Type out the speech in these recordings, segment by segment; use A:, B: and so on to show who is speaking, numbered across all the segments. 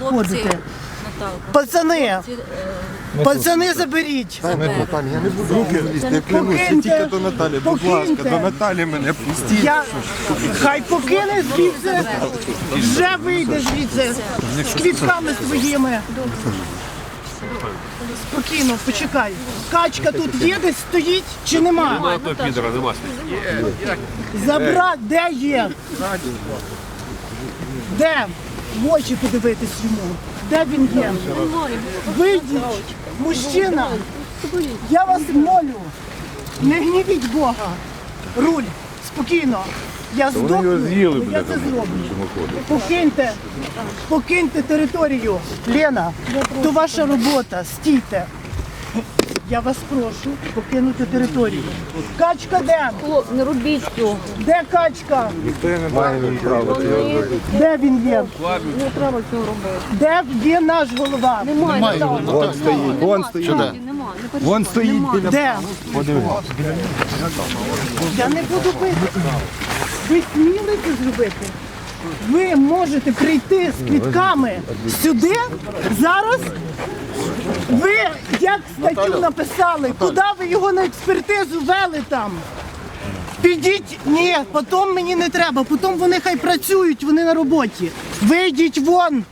A: приходите. Пацани,
B: е,
A: пацани заберіть.
C: Наталі, я не буду руки лізти, я клянусь, тільки до Наталі, будь ласка, до Наталі мене пустіть.
A: Я хай покине звідси, вже вийде звідси з квітками своїми. Спокійно, почекай. Качка тут є, десь стоїть чи нема? Забрати, де є? Де? В очі подивитись йому. Де він є? Вийдіть, мужчина. Я вас молю, не гнівіть Бога. Руль, спокійно. Я здохну, я це зроблю. Покиньте, покиньте територію. Лена, то ваша робота, стійте. Я вас прошу покинути територію. Качка де?
B: Хлоп, не робіть цього.
A: Де качка?
C: Ніхто не має права.
A: Де він є?
B: Не треба цього робити.
A: Де є наш голова?
B: Немає, Наталка.
C: Вон стоїть, вон стоїть.
B: Переживай.
C: Вон стоїть біля
A: Де? Я не буду бити. Ви сміли це зробити? Ви можете прийти з квітками сюди зараз. Як статтю написали, куди ви його на експертизу вели там? Підіть, ні, потім мені не треба, потім вони хай працюють, вони на роботі. Вийдіть вон.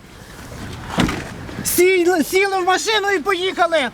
A: Сіли, сіли в машину і поїхали.